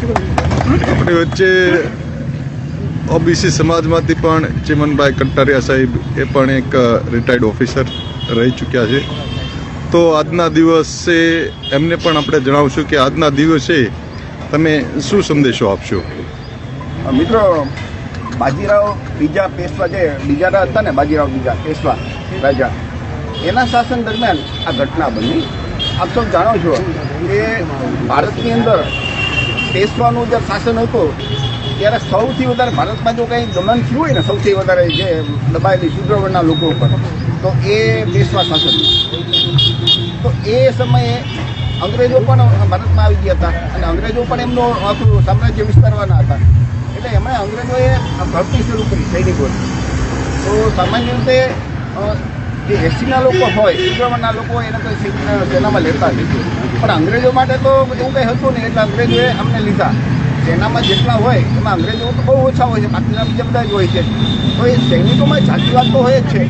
આપણી વચ્ચે ઓબીસી સમાજમાંથી પણ ચિમનભાઈ કંટારિયા સાહેબ એ પણ એક રિટાયર્ડ ઓફિસર રહી ચૂક્યા છે. તો આજના દિવસે એમને પણ આપણે જણાવશું કે આજના દિવસે તમે શું સંદેશો આપશો? મિત્રો, બાજીરાવ બીજા પેશવા જે બીજા હતા ને, બાજીરાવ બીજા પેશવા રાજા, એના શાસન દરમિયાન આ ઘટના બની. આપ સૌ જાણો છો કે ભારતની અંદર પેશવાનું જે શાસન હતું ત્યારે સૌથી વધારે ભારતમાં જો કંઈ દમન થયું હોય ને, સૌથી વધારે જે દબાયેલી શુદ્રવર્ણના લોકો ઉપર, તો એ પેશવા શાસન તો એ સમયે અંગ્રેજો પણ ભારતમાં આવી ગયા હતા, અને અંગ્રેજો પણ એમનું આખું સામ્રાજ્ય વિસ્તારવાના હતા. એટલે એમણે અંગ્રેજોએ ભરતી શરૂ કરી સૈનિકોની તો સામાન્ય રીતે જે એસટીના લોકો હોય ઉગ્રવર્ણના લોકો એને તો સેનામાં લેતા નથી. પણ અંગ્રેજો માટે તો એવું કંઈ હતું નહીં, એટલે અંગ્રેજોએ અમને લીધા. સેનામાં જેટલા હોય, એમાં અંગ્રેજો તો બહુ ઓછા હોય છે, બાકીના બીજા બધા જ હોય છે. તો એ સૈનિકોમાં જાતિવાદ તો હોય જ છે.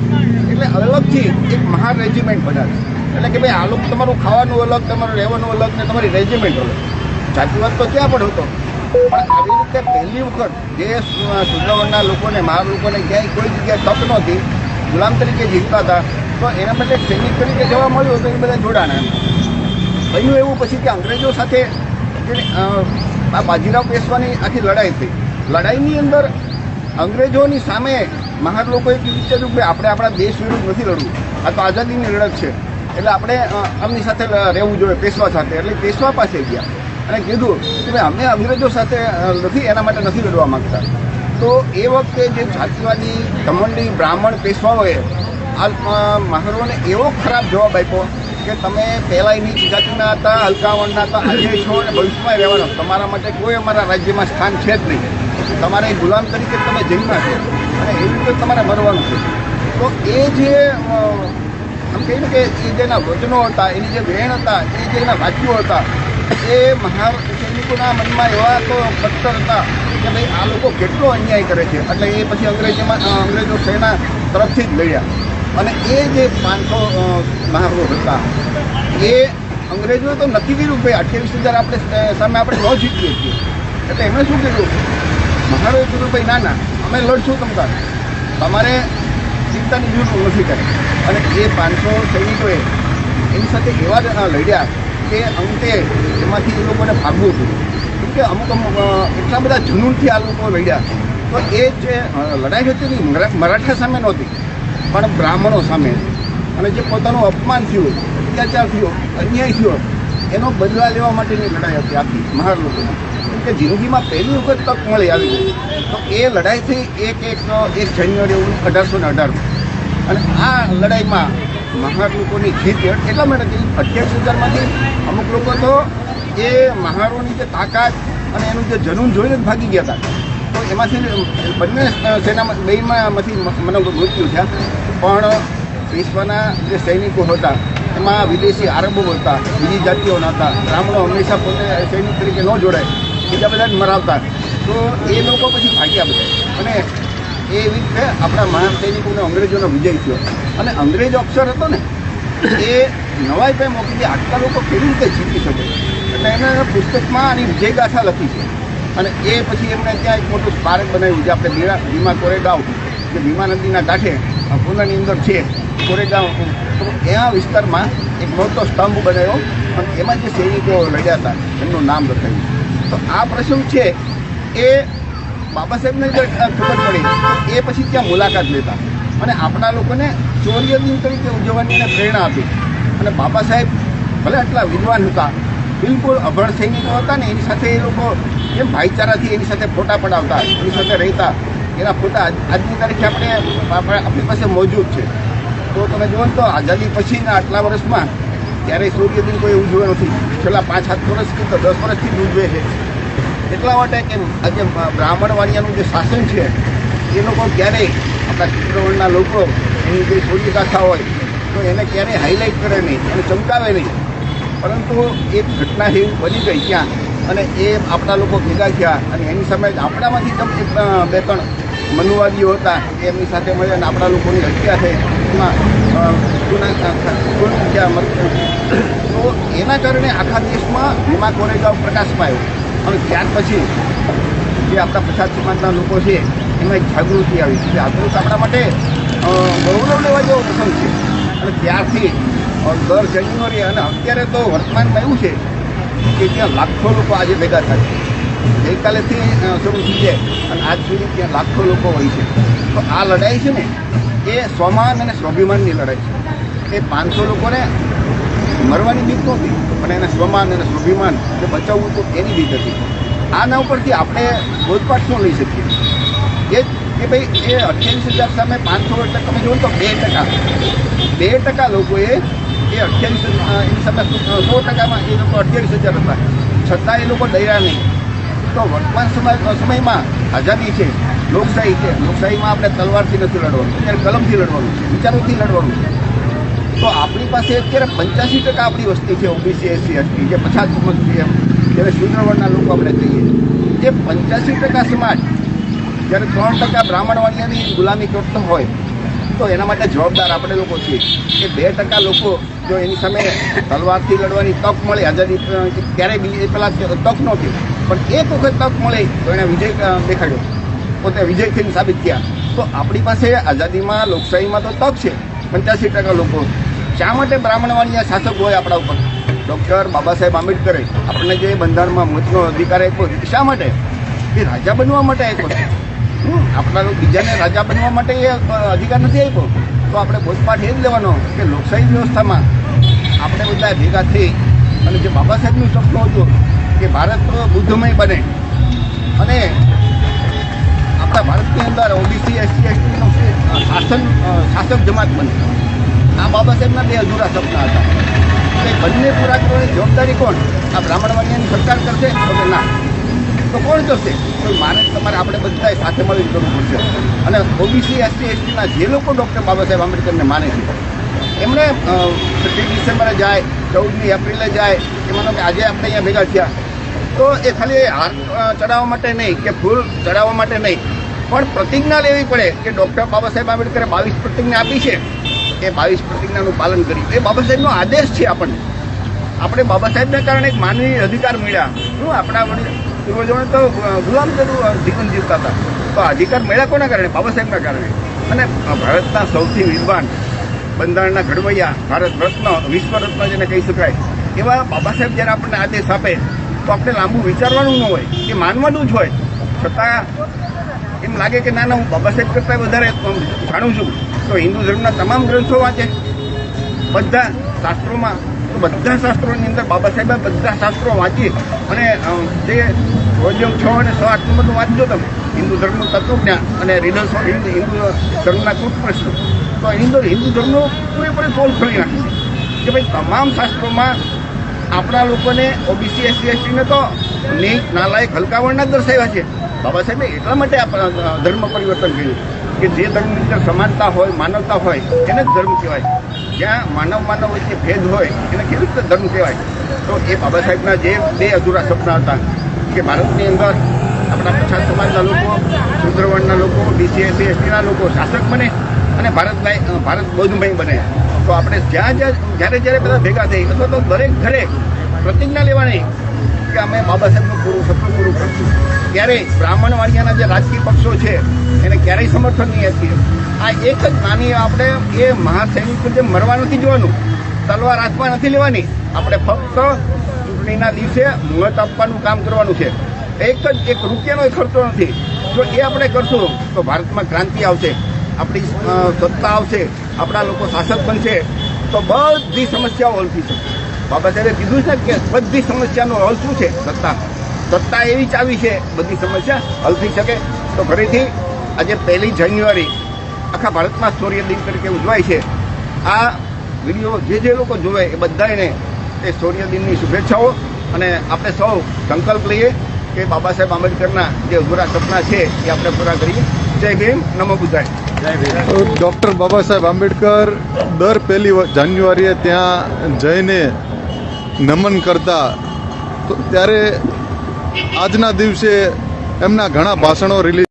એટલે અલગથી એક મહાન રેજિમેન્ટ બનાવે. એટલે કે ભાઈ, આ લોકો તમારું ખાવાનું અલગ, તમારું રહેવાનું અલગ ને તમારી રેજિમેન્ટ અલગ. જાતિવાદ તો ત્યાં પણ હતો. પણ આવી રીતે પહેલી વખત જે સુદ્રવણના લોકોને મહાર લોકોને ક્યાંય કોઈ જગ્યાએ તક નહોતી. ગુલામ તરીકે જીવતા હતા. તો એના માટે સૈનિક તરીકે જવા મળ્યું તો એ બધા જોડાણા બન્યું એવું પછી કે અંગ્રેજો સાથે આ બાજીરાવ પેશવાની આખી લડાઈ થઈ લડાઈની અંદર અંગ્રેજોની સામે મહાર લોકોએ કીધું કે આપણે આપણા દેશ વિરુદ્ધ નથી લડવું. આ તો આઝાદીની લડત છે. એટલે આપણે આમની સાથે રહેવું જોઈએ, પેશવા સાથે. એટલે પેશવા પાસે ગયા અને કીધું કે અમે અંગ્રેજો સાથે નથી, એના માટે નથી લડવા માંગતા. તો એ વખતે જે જાતિવાદી ઘમંડી બ્રાહ્મણ પેશવાઓએ આ મહારોને એવો ખરાબ જવાબ આપ્યો કે તમે પહેલાં એની જાતિના હતા હલકાવણના હતા, આજે છો અને ભવિષ્યમાં રહેવાનો તમારા માટે કોઈ અમારા રાજ્યમાં સ્થાન છે જ નહીં. તમારે ગુલામ તરીકે તમે જન્મ્યા છો અને એવી રીતે તમારે મરવાનું છે. તો એ જે આમ કહીને કે એ જેના વચનો હતા, એની જે વેણ હતા, એ જે એના વાક્યો હતા એ મહા સૈનિકોના મનમાં એવા તો પથ્થર હતા કે ભાઈ આ લોકો કેટલો અન્યાય કરે છે. એટલે એ પછી અંગ્રેજીમાં અંગ્રેજો સેના તરફથી જ લડ્યા. અને એ જે પાંચસો મહારો હતા, એ અંગ્રેજોએ તો નક્કી કર્યું ભાઈ અઠ્યાવીસ હજાર આપણે સામે આપણે ન જીતીએ છીએ. એટલે એમણે શું કર્યું? મહારો કીધું, ભાઈ, ના ના, અમે લડશું તમતા તમારે ચિંતાની જરૂર નથી કરી અને એ પાંચસો સૈનિકોએ એની સાથે એવા જ લડ્યા કે અંતે એમાંથી એ લોકોને ભાગવું હતું. કે અમુક અમુક એટલા બધા જનૂનથી આ લોકો વળ્યા તો એ જે લડાઈ હતી મરાઠા સામે નહોતી, પણ બ્રાહ્મણો સામે. અને જે પોતાનું અપમાન થયું, અત્યાચાર થયો, અન્યાય થયો, એનો બદલા લેવા માટેની લડાઈ હતી આખી મહાર લોકોની કેમ કે જિંદગીમાં પહેલી વખત તક મળી આવી ગઈ. તો એ લડાઈથી એક એક એક જાન્યુઆરી અઢારસો ને અઢાર અને આ લડાઈમાં મહાર લોકોની જીત એટલા માટે અઠ્યાવીસ હજારમાંથી અમુક લોકો તો એ મહારોની જે તાકાત અને એનું જે જનૂન જોઈને જ ભાગી ગયા હતા. તો એમાંથી બંને સેનામાં, બેમાંથી મને મૃત્યુ થયા પણ વિશ્વના જે સૈનિકો હતા, એમાં વિદેશી આરબો હતા, બીજી જાતિઓના હતા બ્રાહ્મણો હંમેશા પોતે સૈનિક તરીકે ન જોડાય, બીજા બધા જ મરાવતા. તો એ લોકો પછી ભાગ્યા બધા. અને એ રીતે આપણા મહાન સૈનિકોને અંગ્રેજોનો વિજય થયો. અને અંગ્રેજ અક્ષર હતો ને, એ નવાઈ પેમ મોકલી કે આટલા લોકો કેવી રીતે જીતી શકે? એટલે એને પુસ્તકમાં આની વિજયગાથા લખી છે. અને એ પછી એમણે ત્યાં એક મોટું સ્મારક બનાવ્યું છે આપણે ભીમા ભીમા કોરેગાંવ, જે ભીમા નદીના કાંઠે પૂનાની અંદર છે, કોરેગાંવ. તો એના વિસ્તારમાં એક મોટો સ્તંભ બનાવ્યો અને એમાં જે સૈનિકો લડ્યા હતા, એમનું નામ લખાયું. તો આ પ્રસંગ છે, એ બાબા સાહેબને ખબર પડી. એ પછી ત્યાં મુલાકાત લેતા. અને આપણા લોકોને ચોર્ય દિન તરીકે ઉજવવાની એને પ્રેરણા આપી. અને બાબા સાહેબ ભલે આટલા વિદ્વાન હતા બિલકુલ અભણ સૈનિકો હતા ને, એની સાથે એ લોકો એમ ભાઈચારાથી એની સાથે ફોટા પડાવતા, એની સાથે રહેતા. એના ફોટા આજ- આજની તારીખે આપણે, આપણે- પાસે મોજૂદ છે. તો તમે જુઓ તો આઝાદી પછીના આટલા વર્ષમાં ક્યારેય સૂર્ય દિન કોઈ ઉજવ્યો નથી. છેલ્લા પાંચ, સાત વર્ષથી તો દસ વર્ષથી જ ઉજવે છે. એટલા માટે કે આજે બ્રાહ્મણ વાણિયાનું જે શાસન છે, એ લોકો ક્યારેય આપણા ચિત્રવણના લોકો એની જે સૂર્યગાથા હોય, તો એને ક્યારેય હાઇલાઇટ કરે નહીં, એને ચમકાવે નહીં. પરંતુ એક ઘટના એવી બની ગઈ ત્યાં અને એ આપણા લોકો ભેગા થયા અને એની સામે આપણામાંથી તમ એક, બે ત્રણ મનુવાદીઓ હતા એમની સાથે મળ્યા અને આપણા લોકોની હત્યા થઈ. એમાં તો એના કારણે આખા દેશમાં ભીમા કોરેગાંવ પ્રકાશ પાયો. અને ત્યાર પછી જે આપણા પછાત સમાજના લોકો છે એમાં એક જાગૃતિ આવી. જાગૃત આપણા માટે ગૌરવ લેવા જેવો પ્રસંગ છે. અને ત્યારથી દર જાન્યુઆરી અને અત્યારે તો વર્તમાનમાં એવું છે કે ત્યાં લાખો લોકો આજે ભેગા થાય છે. ગઈકાલેથી શરૂ થઈ જાય અને આજ સુધી ત્યાં લાખો લોકો હોય છે. તો આ લડાઈ છે ને, એ સ્વમાન અને સ્વાભિમાનની લડાઈ છે. એ પાંચસો લોકોને મરવાની બીક નહોતી, પણ એને સ્વમાન અને સ્વાભિમાન જે બચાવવું તો એની બીક હતી. આના ઉપરથી આપણે બોધપાઠ શું લઈ શકીએ? એ કે ભાઈ, એ અઠ્યાવીસ હજાર સામે પાંચસો એટલે તમે જોયું તો બે ટકા. બે ટકા લોકોએ એ અઠ્યાવીસ સો ટકામાં એ લોકો અઠ્યાવીસ હજાર હતા. છતાં એ લોકો ડર્યા નહીં. તો વર્તમાન સમય સમયમાં આઝાદી છે, લોકશાહી છે. લોકશાહીમાં આપણે તલવારથી નથી લડવાનું, અત્યારે કલમથી લડવાનું છે, વિચારોથી લડવાનું છે. તો આપણી પાસે અત્યારે પંચ્યાસી ટકા આપણી વસ્તી છે, ઓબીસી, એસસી, એસટી, જે પછાત સમાજ છે જ્યારે લોકો આપણે કહીએ. એ પંચ્યાસી ટકા સમાજ, જ્યારે ત્રણ ટકા બ્રાહ્મણવાળીની ગુલામી કરતો હોય તો એના માટે જવાબદાર આપણે લોકો છીએ. કે બે ટકા લોકો જો એની સામે તલવારથી લડવાની તક મળે, આઝાદી ક્યારેય બીજી પેલા તક નહોતી પણ એક વખત તક મળે તો એને વિજય દેખાડ્યો. પોતે વિજય થઈને સાબિત થયા. તો આપણી પાસે આઝાદીમાં, લોકશાહીમાં તો તક છે, પંચ્યાસી ટકા લોકો. શા માટે બ્રાહ્મણવાળીયા શાસક હોય આપણા ઉપર? ડૉક્ટર બાબા સાહેબ આંબેડકરે આપણને જે બંધારણમાં મતનો અધિકાર આપ્યો શા માટે? એ રાજા બનવા માટે આપ્યો આપણા બીજાને રાજા બનવા માટે એ અધિકાર નથી આપ્યો. તો આપણે બોધપાઠ એ જ લેવાનો કે લોકશાહી વ્યવસ્થામાં આપણે બધા ભેગા થઈ અને જે બાબા સાહેબનું સપનું હતું કે ભારત બુદ્ધમય બને. અને આપણા ભારતની અંદર ઓબીસી, એસસી, એસટીનું શાસન શાસક જમાત બને. આ બાબા સાહેબના બે અધૂરા સપના હતા. એ બંને પૂરા કરવાની જવાબદારી કોણ? આ બ્રાહ્મણવાડિયાની સરકાર કરશે તો કે ના? તો કોણ જશે? તો મારે તમારે આપણે બધાએ સાથે મળીને કરવું પડશે. અને ઓબીસી એસટી એસટીના જે લોકો ડૉક્ટર બાબા સાહેબ આંબેડકરને માને છે, એમણે છઠ્ઠી ડિસેમ્બરે જાય, ચૌદમી એપ્રિલે જાય એ કે આજે આપણે અહીંયા ભેગા થયા. તો એ ખાલી હાર ચડાવવા માટે નહીં કે ફૂલ ચડાવવા માટે નહીં. પણ પ્રતિજ્ઞા લેવી પડે કે ડૉક્ટર બાબા સાહેબ આંબેડકરે બાવીસ પ્રતિજ્ઞા આપી છે. એ બાવીસ પ્રતિજ્ઞાનું પાલન કર્યું. એ બાબા સાહેબનો આદેશ છે આપણને. આપણે બાબા સાહેબના કારણે એક માનવીય અધિકાર મળ્યા. શું આપણા વડીલ પૂર્વજોને તો ગુલામ જેવું જીવન જીવતા હતા. તો અધિકાર મળ્યા કોના કારણે? બાબા સાહેબના કારણે. અને ભારતના સૌથી વિદ્વાન બંધારણના ઘડવૈયા ભારત રત્ન વિશ્વ રત્ન જેને કહી શકાય, એવા બાબા સાહેબ જ્યારે આપણને આદેશ આપે, તો આપણે લાંબુ વિચારવાનું ન હોય કે માનવાનું જ હોય. છતાં એમ લાગે કે ના ના, હું બાબા સાહેબ કરતાં વધારે જાણું છું. તો હિન્દુ ધર્મના તમામ ગ્રંથો વાંચે. બધા શાસ્ત્રોમાં બધા શાસ્ત્રોની અંદર બાબા સાહેબે બધા શાસ્ત્રો વાંચી અને જે વોલ્યુમ છ અને સો આઠ નંબરનું વાંચજો તમે. હિન્દુ ધર્મનું તત્વજ્ઞાન અને રિડલ્સ ઓફ હિન્દુ હિન્દુ ધર્મના કૂટ પ્રશ્નો તો હિન્દુ હિન્દુ ધર્મનું પૂરેપૂરી સોલ્વ કરી નાખે છે કે ભાઈ તમામ શાસ્ત્રોમાં આપણા લોકોને ઓબીસી એસસી એસટીને તો નીચ, નાલાયક જ દર્શાવ્યા છે. બાબા સાહેબે એટલા માટે આપણા ધર્મ પરિવર્તન કર્યું કે જે ધર્મની અંદર સમાનતા હોય, માનવતા હોય, એને જ ધર્મ કહેવાય. જ્યાં માનવ માનવ વચ્ચે ભેદ હોય, એને કેવી રીતે ધર્મ કહેવાય? તો એ બાબા સાહેબના જે બે અધૂરા સપના હતા, કે ભારતની અંદર આપણા પછાત સમાજના લોકો સુંદરવણના લોકો બીસી એસટીના લોકો શાસક બને અને ભારત ભારત બૌદ્ધમય બને. તો આપણે જ્યાં જ્યાં, જ્યારે જ્યારે બધા ભેગા થઈ, અથવા તો દરેક ઘરે પ્રતિજ્ઞા લેવાની કે અમે બાબા સાહેબનું પૂરું સપનું પૂરું કરશું. ક્યારેય બ્રાહ્મણ વાળિયાના જે રાજકીય પક્ષો છે, એને ક્યારેય સમર્થન નહીં આપીએ. આ એક જ નાની આપણે એ મહાસૈનિકો જે મરવા નથી જોવાનું, તલવાર હાથમાં નથી લેવાની, આપણે ફક્ત ચૂંટણીના દિવસે મુહૂર્ત આપવાનું કામ કરવાનું છે. એક જ એક રૂપિયાનો ખર્ચો નથી. જો એ આપણે કરશું, તો ભારતમાં ક્રાંતિ આવશે, આપણી સત્તા આવશે, આપણા લોકો શાસક બનશે, તો બધી સમસ્યાઓ હલ થઈ શકશે. બાબા સાહેબે કીધું છે કે બધી સમસ્યાનો હલ શું છે? સત્તા. સત્તા એવી ચાવી છે બધી સમસ્યા હલ થઈ શકે. તો ફરીથી આજે પહેલી જાન્યુઆરી આખા ભારતમાં સૂર્ય દિન તરીકે ઉજવાય છે. આ વીડિયો જે જે લોકો જોવે એ બધાને એ સૂર્ય દિનની શુભેચ્છાઓ અને આપણે સૌ સંકલ્પ લઈએ કે બાબા સાહેબ આંબેડકરના જે અધૂરા સપના છે એ આપણે પૂરા કરીએ. જય ભીમ નમો બુધાય ડૉક્ટર બાબા સાહેબ આંબેડકર દર પહેલી જાન્યુઆરીએ ત્યાં જઈને નમન કરતા તો ત્યારે આજના દિવસે એમના ઘણા ભાષણો રિલીઝ